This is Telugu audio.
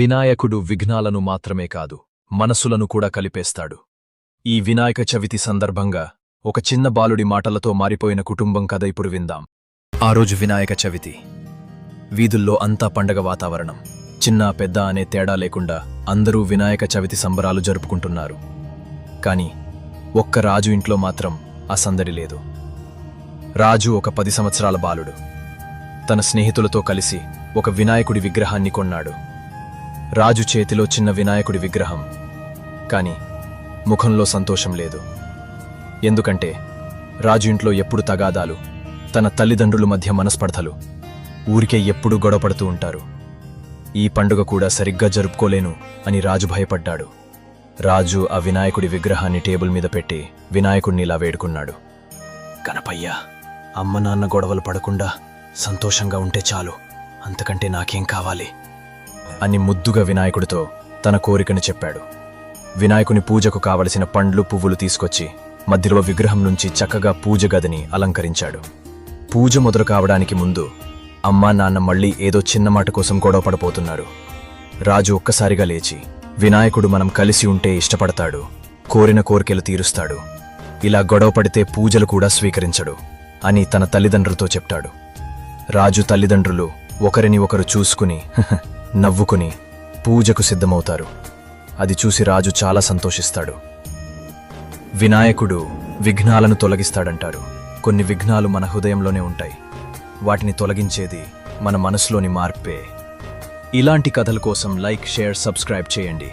వినాయకుడు విఘ్నాలను మాత్రమే కాదు మనసులను కూడా కలిపేస్తాడు. ఈ వినాయక చవితి సందర్భంగా ఒక చిన్న బాలుడి మాటలతో మారిపోయిన కుటుంబం కథ ఇప్పుడు విందాం. ఆ రోజు వినాయక చవితి. వీధుల్లో అంతా పండగ వాతావరణం. చిన్న పెద్ద అనే తేడా లేకుండా అందరూ వినాయక చవితి సంబరాలు జరుపుకుంటున్నారు. కాని ఒక్క రాజు ఇంట్లో మాత్రం ఆ సందడి లేదు. రాజు ఒక పది సంవత్సరాల బాలుడు. తన స్నేహితులతో కలిసి ఒక వినాయకుడి విగ్రహాన్ని కొన్నాడు. రాజు చేతిలో చిన్న వినాయకుడి విగ్రహం. కాని ముఖంలో సంతోషం లేదు. ఎందుకంటే రాజు ఇంట్లో ఎప్పుడు తగాదాలు తన తల్లిదండ్రుల మధ్య మనస్పర్ధలు ఊరికే ఎప్పుడూ గొడవపడుతూ ఉంటారు. ఈ పండుగ కూడా సరిగ్గా జరుపుకోలేను అని రాజు భయపడ్డాడు. రాజు ఆ వినాయకుడి విగ్రహాన్ని టేబుల్ మీద పెట్టి వినాయకుడిని ఇలా వేడుకున్నాడు. కనపయ్యా అమ్మ నాన్న గొడవలు పడకుండా సంతోషంగా ఉంటే చాలు. అంతకంటే నాకేం కావాలి? అని ముద్దుగా వినాయకుడితో తన కోరికను చెప్పాడు. వినాయకుని పూజకు కావలసిన పండ్లు పువ్వులు తీసుకొచ్చి మధ్యలో విగ్రహం నుంచి చక్కగా పూజ గదిని అలంకరించాడు. పూజ మొదలు కావడానికి ముందు అమ్మా నాన్న మళ్ళీ ఏదో చిన్న మాట కోసం గొడవపడబోతున్నారు రాజు ఒక్కసారిగా లేచి వినాయకుడు మనం కలిసి ఉంటే ఇష్టపడతాడు కోరిన కోరికలు తీరుస్తాడు. ఇలా గొడవ పడితే పూజలు కూడా స్వీకరించడు అని తన తల్లిదండ్రులతో చెప్తాడు. రాజు తల్లిదండ్రులు ఒకరిని ఒకరు చూసుకుని నవ్వుకుని పూజకు సిద్ధమవుతారు. అది చూసి రాజు చాలా సంతోషిస్తాడు. వినాయకుడు విఘ్నాలను తొలగిస్తాడంటారు. కొన్ని విఘ్నాలు మన హృదయంలోనే ఉంటాయి. వాటిని తొలగించేది మన మనసులోని మార్పే. ఇలాంటి కథల కోసం లైక్ షేర్ సబ్స్క్రైబ్ చేయండి.